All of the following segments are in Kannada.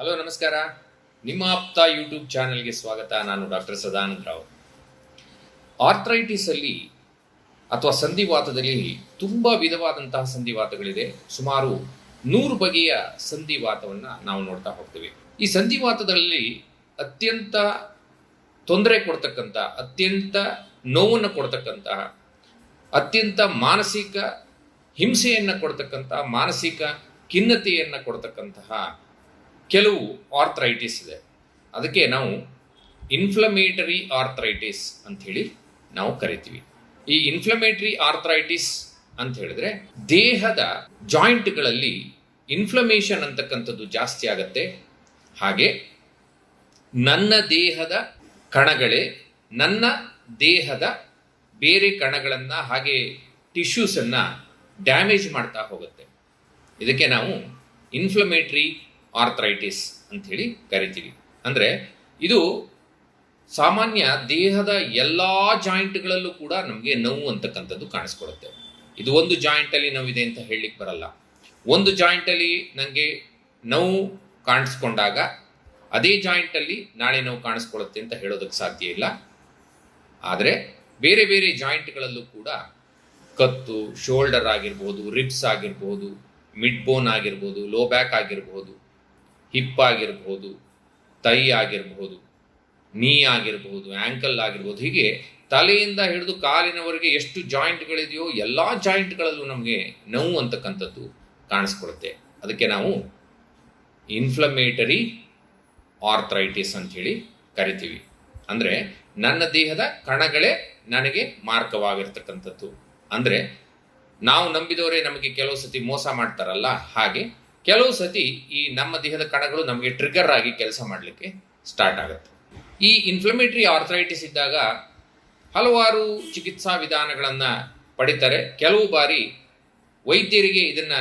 ಹಲೋ, ನಮಸ್ಕಾರ. ನಿಮ್ಮ ಆಪ್ತ ಯೂಟ್ಯೂಬ್ ಚಾನೆಲ್ಗೆ ಸ್ವಾಗತ. ನಾನು ಡಾಕ್ಟರ್ ಸದಾನಂದ ರಾವ್. ಆರ್ಥ್ರೈಟಿಸಲ್ಲಿ ಅಥವಾ ಸಂಧಿವಾತದಲ್ಲಿ ತುಂಬ ವಿಧವಾದಂತಹ ಸಂಧಿವಾತಗಳಿದೆ. ಸುಮಾರು ನೂರು ಬಗೆಯ ಸಂಧಿವಾತವನ್ನು ನಾವು ನೋಡ್ತಾ ಹೋಗ್ತೀವಿ. ಈ ಸಂಧಿವಾತದಲ್ಲಿ ಅತ್ಯಂತ ತೊಂದರೆ ಕೊಡ್ತಕ್ಕಂಥ, ಅತ್ಯಂತ ನೋವನ್ನು ಕೊಡ್ತಕ್ಕಂತಹ ಅತ್ಯಂತ ಮಾನಸಿಕ ಹಿಂಸೆಯನ್ನು ಕೊಡ್ತಕ್ಕಂಥ, ಮಾನಸಿಕ ಖಿನ್ನತೆಯನ್ನು ಕೊಡ್ತಕ್ಕಂತಹ ಕೆಲವು ಆರ್ಥ್ರೈಟಿಸ್ ಇದೆ. ಅದಕ್ಕೆ ನಾವು ಇನ್ಫ್ಲಮೇಟರಿ ಆರ್ಥ್ರೈಟಿಸ್ ಅಂಥೇಳಿ ನಾವು ಕರಿತೀವಿ. ಈ ಇನ್ಫ್ಲಮೇಟರಿ ಆರ್ಥ್ರೈಟಿಸ್ ಅಂತ ಹೇಳಿದ್ರೆ ದೇಹದ ಜಾಯಿಂಟ್ಗಳಲ್ಲಿ ಇನ್ಫ್ಲಮೇಷನ್ ಅಂತಕ್ಕಂಥದ್ದು ಜಾಸ್ತಿ ಆಗತ್ತೆ. ಹಾಗೆ ನನ್ನ ದೇಹದ ಕಣಗಳೇ ನನ್ನ ದೇಹದ ಬೇರೆ ಕಣಗಳನ್ನು ಹಾಗೆ ಟಿಶ್ಯೂಸನ್ನು ಡ್ಯಾಮೇಜ್ ಮಾಡ್ತಾ ಹೋಗುತ್ತೆ. ಇದಕ್ಕೆ ನಾವು ಇನ್ಫ್ಲಮೇಟ್ರಿ ಆರ್ಥ್ರೈಟಿಸ್ ಅಂಥೇಳಿ ಕರಿತೀವಿ. ಅಂದರೆ ಇದು ಸಾಮಾನ್ಯ ದೇಹದ ಎಲ್ಲ ಜಾಯಿಂಟ್ಗಳಲ್ಲೂ ಕೂಡ ನಮಗೆ ನೋವು ಅಂತಕ್ಕಂಥದ್ದು ಕಾಣಿಸ್ಕೊಡುತ್ತೆ ಇದು ಒಂದು ಜಾಯಿಂಟಲ್ಲಿ ನೋವಿದೆ ಅಂತ ಹೇಳಲಿಕ್ಕೆ ಬರಲ್ಲ. ಒಂದು ಜಾಯಿಂಟಲ್ಲಿ ನನಗೆ ನೋವು ಕಾಣಿಸ್ಕೊಂಡಾಗ ಅದೇ ಜಾಯಿಂಟಲ್ಲಿ ನಾಳೆ ನೋವು ಕಾಣಿಸ್ಕೊಳುತ್ತೆ ಅಂತ ಹೇಳೋದಕ್ಕೆ ಸಾಧ್ಯ ಇಲ್ಲ. ಆದರೆ ಬೇರೆ ಬೇರೆ ಜಾಯಿಂಟ್ಗಳಲ್ಲೂ ಕೂಡ ಕತ್ತು, ಶೋಲ್ಡರ್ ಆಗಿರ್ಬೋದು, ರಿಬ್ಸ್ ಆಗಿರ್ಬೋದು ಮಿಡ್ ಬೋನ್ ಆಗಿರ್ಬೋದು, ಲೋ ಬ್ಯಾಕ್ ಆಗಿರ್ಬೋದು ಹಿಪ್ ಆಗಿರ್ಬೋದು ತೈ ಆಗಿರಬಹುದು ನೀ ಆಗಿರಬಹುದು ಆ್ಯಂಕಲ್ ಆಗಿರ್ಬೋದು ಹೀಗೆ ತಲೆಯಿಂದ ಹಿಡಿದು ಕಾಲಿನವರೆಗೆ ಎಷ್ಟು ಜಾಯಿಂಟ್ಗಳಿದೆಯೋ ಎಲ್ಲ ಜಾಯಿಂಟ್ಗಳಲ್ಲೂ ನಮಗೆ ನೋವು ಅಂತಕ್ಕಂಥದ್ದು ಕಾಣಿಸ್ಕೊಡುತ್ತೆ. ಅದಕ್ಕೆ ನಾವು ಇನ್ಫ್ಲಮೇಟರಿ ಆರ್ಥ್ರೈಟಿಸ್ ಅಂಥೇಳಿ ಕರಿತೀವಿ. ಅಂದರೆ ನನ್ನ ದೇಹದ ಕಣಗಳೇ ನನಗೆ ಮಾರ್ಗವಾಗಿರ್ತಕ್ಕಂಥದ್ದು ಅಂದರೆ ನಾವು ನಂಬಿದವರೇ ನಮಗೆ ಕೆಲವು ಸತಿ ಮೋಸ ಮಾಡ್ತಾರಲ್ಲ, ಹಾಗೆ ಕೆಲವು ಸತಿ ಈ ನಮ್ಮ ದೇಹದ ಕಣಗಳು ನಮಗೆ ಟ್ರಿಗರ್ ಆಗಿ ಕೆಲಸ ಮಾಡಲಿಕ್ಕೆ ಸ್ಟಾರ್ಟ್ ಆಗುತ್ತೆ. ಈ ಇನ್ಫ್ಲಮೇಟರಿ ಆರ್ಥರೈಟಿಸ್ ಇದ್ದಾಗ ಹಲವಾರು ಚಿಕಿತ್ಸಾ ವಿಧಾನಗಳನ್ನು ಪಡಿತಾರೆ. ಕೆಲವು ಬಾರಿ ವೈದ್ಯರಿಗೆ ಇದನ್ನು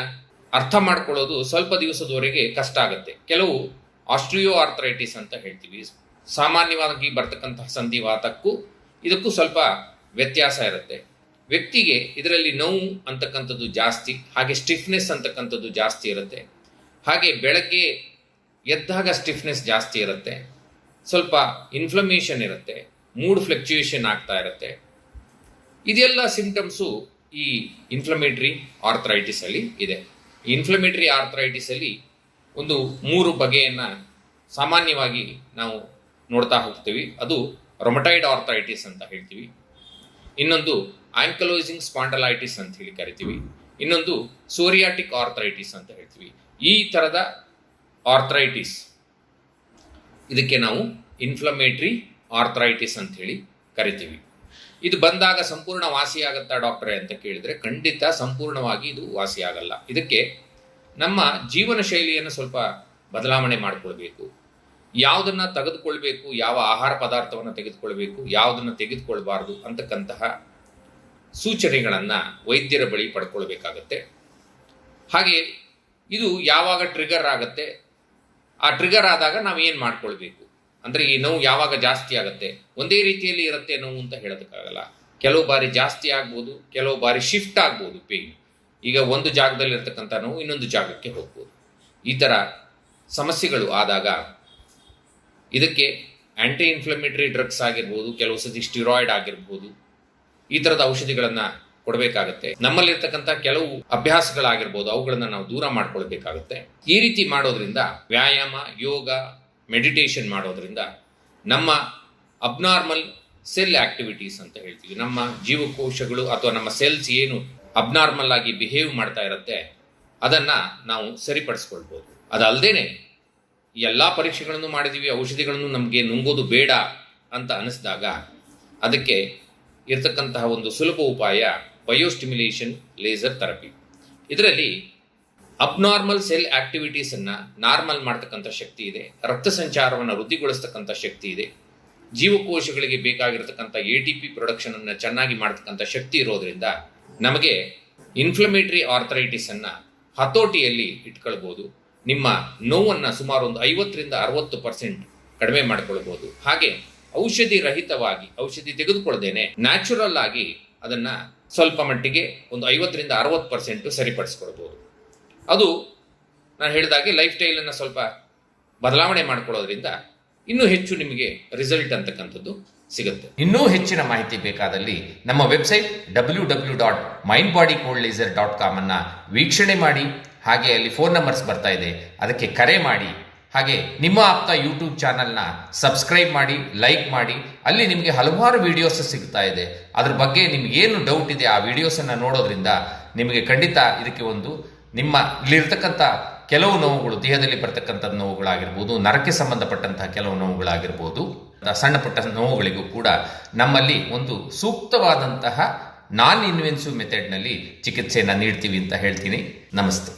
ಅರ್ಥ ಮಾಡ್ಕೊಳ್ಳೋದು ಸ್ವಲ್ಪ ದಿವಸದವರೆಗೆ ಕಷ್ಟ ಆಗುತ್ತೆ. ಕೆಲವು ಆಸ್ಟ್ರಿಯೋ ಆರ್ಥರೈಟಿಸ್ ಅಂತ ಹೇಳ್ತೀವಿ. ಸಾಮಾನ್ಯವಾಗಿ ಬರ್ತಕ್ಕಂತಹ ಸಂಧಿವಾತಕ್ಕೂ ಇದಕ್ಕೂ ಸ್ವಲ್ಪ ವ್ಯತ್ಯಾಸ ಇರುತ್ತೆ. ವ್ಯಕ್ತಿಗೆ ಇದರಲ್ಲಿ ನೋವು ಅಂತಕ್ಕಂಥದ್ದು ಜಾಸ್ತಿ, ಹಾಗೆ ಸ್ಟಿಫ್ನೆಸ್ ಅಂತಕ್ಕಂಥದ್ದು ಜಾಸ್ತಿ ಇರುತ್ತೆ. ಹಾಗೆ ಬೆಳಗ್ಗೆ ಎದ್ದಾಗ ಸ್ಟಿಫ್ನೆಸ್ ಜಾಸ್ತಿ ಇರುತ್ತೆ. ಸ್ವಲ್ಪ ಇನ್ಫ್ಲಮೇಷನ್ ಇರುತ್ತೆ. ಮೂಡ್ ಫ್ಲಕ್ಚುಯೇಷನ್ ಆಗ್ತಾ ಇರುತ್ತೆ. ಇದೆಲ್ಲ ಸಿಂಪ್ಟಮ್ಸು ಈ ಇನ್ಫ್ಲಮೇಟ್ರಿ ಆರ್ಥ್ರೈಟಿಸ್ ಅಲ್ಲಿ ಇದೆ. ಇನ್ಫ್ಲಮೇಟ್ರಿ ಆರ್ಥ್ರೈಟಿಸ್ ಅಲ್ಲಿ ಒಂದು ಮೂರು ಬಗೆಯನ್ನು ಸಾಮಾನ್ಯವಾಗಿ ನಾವು ನೋಡ್ತಾ ಹೋಗ್ತೀವಿ. ಅದು ರೊಮಟೈಡ್ ಆರ್ಥ್ರೈಟಿಸ್ ಅಂತ ಹೇಳ್ತೀವಿ. ಇನ್ನೊಂದು ಆಂಕಲೋಸಿಂಗ್ ಸ್ಪಾಂಡಲೈಟಿಸ್ ಅಂತ ಹೇಳಿ ಕರಿತೀವಿ. ಇನ್ನೊಂದು ಸೋರಿಯಾಟಿಕ್ ಆರ್ಥ್ರೈಟಿಸ್ ಅಂತ ಹೇಳ್ತೀವಿ. ಈ ಥರದ ಆರ್ಥ್ರೈಟಿಸ್ ಇದಕ್ಕೆ ನಾವು ಇನ್ಫ್ಲಮೇಟ್ರಿ ಆರ್ಥ್ರೈಟಿಸ್ ಅಂತ ಹೇಳಿ ಕರಿತೀವಿ. ಇದು ಬಂದಾಗ ಸಂಪೂರ್ಣ ವಾಸಿಯಾಗತ್ತಾ ಡಾಕ್ಟ್ರೇ ಅಂತ ಕೇಳಿದ್ರೆ ಖಂಡಿತ ಸಂಪೂರ್ಣವಾಗಿ ಇದು ವಾಸಿಯಾಗಲ್ಲ ಇದಕ್ಕೆ ನಮ್ಮ ಜೀವನ ಶೈಲಿಯನ್ನು ಸ್ವಲ್ಪ ಬದಲಾವಣೆ ಮಾಡಿಕೊಳ್ಬೇಕು. ಯಾವುದನ್ನು ತೆಗೆದುಕೊಳ್ಬೇಕು, ಯಾವ ಆಹಾರ ಪದಾರ್ಥವನ್ನು ತೆಗೆದುಕೊಳ್ಬೇಕು, ಯಾವುದನ್ನು ತೆಗೆದುಕೊಳ್ಬಾರ್ದು ಅಂತಕ್ಕಂತಹ ಸೂಚನೆಗಳನ್ನು ವೈದ್ಯರ ಬಳಿ ಪಡ್ಕೊಳ್ಬೇಕಾಗತ್ತೆ. ಹಾಗೆ ಇದು ಯಾವಾಗ ಟ್ರಿಗರ್ ಆಗುತ್ತೆ? ಆ ಟ್ರಿಗರ್ ಆದಾಗ ನಾವು ಏನು ಮಾಡ್ಕೊಳ್ಬೇಕು? ಅಂದರೆ ಈ ನೋವು ಯಾವಾಗ ಜಾಸ್ತಿ ಆಗುತ್ತೆ? ಒಂದೇ ರೀತಿಯಲ್ಲಿ ಇರುತ್ತೆ ನೋವು ಅಂತ ಹೇಳೋದಕ್ಕಾಗಲ್ಲ. ಕೆಲವು ಬಾರಿ ಜಾಸ್ತಿ ಆಗ್ಬೋದು, ಕೆಲವು ಬಾರಿ ಶಿಫ್ಟ್ ಆಗ್ಬೋದು ಪೇಯ್ನ್ ಈಗ ಒಂದು ಜಾಗದಲ್ಲಿ ಇರ್ತಕ್ಕಂಥ ನೋವು ಇನ್ನೊಂದು ಜಾಗಕ್ಕೆ ಹೋಗ್ಬೋದು. ಈ ಥರ ಸಮಸ್ಯೆಗಳು ಆದಾಗ ಇದಕ್ಕೆ ಆ್ಯಂಟಿ ಇನ್ಫ್ಲಮೇಟರಿ ಡ್ರಗ್ಸ್ ಆಗಿರ್ಬೋದು, ಕೆಲವು ಸತಿ ಸ್ಟಿರಾಯ್ಡ್ ಆಗಿರ್ಬೋದು, ಈ ಥರದ ಔಷಧಿಗಳನ್ನು ಕೊಡಬೇಕಾಗತ್ತೆ. ನಮ್ಮಲ್ಲಿರ್ತಕ್ಕಂಥ ಕೆಲವು ಅಭ್ಯಾಸಗಳಾಗಿರ್ಬೋದು, ಅವುಗಳನ್ನು ನಾವು ದೂರ ಮಾಡ್ಕೊಳ್ಬೇಕಾಗುತ್ತೆ. ಈ ರೀತಿ ಮಾಡೋದ್ರಿಂದ ವ್ಯಾಯಾಮ, ಯೋಗ ಮೆಡಿಟೇಷನ್ ಮಾಡೋದ್ರಿಂದ ನಮ್ಮ ಅಬ್ನಾರ್ಮಲ್ ಸೆಲ್ ಆಕ್ಟಿವಿಟೀಸ್ ಅಂತ ಹೇಳ್ತೀವಿ. ನಮ್ಮ ಜೀವಕೋಶಗಳು ಅಥವಾ ನಮ್ಮ ಸೆಲ್ಸ್ ಏನು ಅಬ್ನಾರ್ಮಲ್ ಆಗಿ ಬಿಹೇವ್ ಮಾಡ್ತಾ ಇರುತ್ತೆ, ಅದನ್ನು ನಾವು ಸರಿಪಡಿಸ್ಕೊಳ್ಬೋದು. ಅದಲ್ಲದೇನೆ ಎಲ್ಲ ಪರೀಕ್ಷೆಗಳನ್ನು ಮಾಡಿದ್ದೀವಿ ಔಷಧಿಗಳನ್ನು ನಮಗೆ ನುಂಗೋದು ಬೇಡ ಅಂತ ಅನಿಸಿದಾಗ ಅದಕ್ಕೆ ಇರತಕ್ಕಂತಹ ಒಂದು ಸುಲಭ ಉಪಾಯ ಬಯೋಸ್ಟಿಮ್ಯುಲೇಷನ್ ಲೇಸರ್ ಥೆರಪಿ. ಇದರಲ್ಲಿ ಅಬ್ನಾರ್ಮಲ್ ಸೆಲ್ ಆಕ್ಟಿವಿಟೀಸನ್ನು ನಾರ್ಮಲ್ ಮಾಡ್ತಕ್ಕಂಥ ಶಕ್ತಿ ಇದೆ, ರಕ್ತ ಸಂಚಾರವನ್ನು ವೃದ್ಧಿಗೊಳಿಸ್ತಕ್ಕಂಥ ಶಕ್ತಿ ಇದೆ, ಜೀವಕೋಶಗಳಿಗೆ ಬೇಕಾಗಿರತಕ್ಕಂಥ ಎ ಟಿ ಪಿ ಪ್ರೊಡಕ್ಷನನ್ನು ಚೆನ್ನಾಗಿ ಮಾಡ್ತಕ್ಕಂಥ ಶಕ್ತಿ ಇರೋದ್ರಿಂದ ನಮಗೆ ಇನ್ಫ್ಲಮೇಟರಿ ಆರ್ಥರೈಟಿಸನ್ನು ಹತೋಟಿಯಲ್ಲಿ ಇಟ್ಕೊಳ್ಬೋದು, ನಿಮ್ಮ ನೋವನ್ನು ಸುಮಾರು ಒಂದು ಐವತ್ತರಿಂದ ಅರವತ್ತು ಪರ್ಸೆಂಟ್ ಕಡಿಮೆ ಮಾಡಿಕೊಳ್ಬೋದು. ಹಾಗೆ ಔಷಧಿ ರಹಿತವಾಗಿ ಔಷಧಿ ತೆಗೆದುಕೊಳ್ಳದೇನೆ ನ್ಯಾಚುರಲ್ ಆಗಿ ಅದನ್ನು ಸ್ವಲ್ಪ ಮಟ್ಟಿಗೆ ಒಂದು ಐವತ್ತರಿಂದ ಅರವತ್ತು ಪರ್ಸೆಂಟು ಸರಿಪಡಿಸ್ಕೊಳ್ಬೋದು ಅದು ನಾನು ಹೇಳಿದಾಗೆ ಲೈಫ್ ಸ್ಟೈಲನ್ನು ಸ್ವಲ್ಪ ಬದಲಾವಣೆ ಮಾಡ್ಕೊಳ್ಳೋದ್ರಿಂದ ಇನ್ನೂ ಹೆಚ್ಚು ನಿಮಗೆ ರಿಸಲ್ಟ್ ಅಂತಕ್ಕಂಥದ್ದು ಸಿಗುತ್ತೆ. ಇನ್ನೂ ಹೆಚ್ಚಿನ ಮಾಹಿತಿ ಬೇಕಾದಲ್ಲಿ ನಮ್ಮ website W W dot mind body cold laser dot ಕಾಮನ್ನು ವೀಕ್ಷಣೆ ಮಾಡಿ, ಹಾಗೆ ಅಲ್ಲಿ ಫೋನ್ ನಂಬರ್ಸ್ ಬರ್ತಾ ಇದೆ. ಅದಕ್ಕೆ ಕರೆ ಮಾಡಿ. ಹಾಗೆ ನಿಮ್ಮ ಆಪ್ತ ಯೂಟ್ಯೂಬ್ ಚಾನಲ್ನ ಸಬ್ಸ್ಕ್ರೈಬ್ ಮಾಡಿ ಲೈಕ್ ಮಾಡಿ, ಅಲ್ಲಿ ನಿಮಗೆ ಹಲವಾರು ವಿಡಿಯೋಸ್ ಸಿಗ್ತಾ ಇದೆ. ಅದ್ರ ಬಗ್ಗೆ ನಿಮ್ಗೇನು ಡೌಟ್ ಇದೆ ಆ ವಿಡಿಯೋಸನ್ನು ನೋಡೋದ್ರಿಂದ ನಿಮಗೆ ಖಂಡಿತ ಇದಕ್ಕೆ ಒಂದು ನಿಮ್ಮ ಇಲ್ಲಿರ್ತಕ್ಕಂಥ ಕೆಲವು ನೋವುಗಳು, ದೇಹದಲ್ಲಿ ಬರ್ತಕ್ಕಂಥ ನೋವುಗಳಾಗಿರ್ಬೋದು, ನರಕ್ಕೆ ಸಂಬಂಧಪಟ್ಟಂತಹ ಕೆಲವು ನೋವುಗಳಾಗಿರ್ಬೋದು, ಸಣ್ಣ ಪುಟ್ಟ ನೋವುಗಳಿಗೂ ಕೂಡ ನಮ್ಮಲ್ಲಿ ಒಂದು ಸೂಕ್ತವಾದಂತಹ ನಾನ್ ಇನ್ವೆನ್ಸಿವ್ ಮೆಥಡ್ನಲ್ಲಿ ಚಿಕಿತ್ಸೆಯನ್ನು ನೀಡ್ತೀವಿ ಅಂತ ಹೇಳ್ತೀನಿ. ನಮಸ್ತೆ.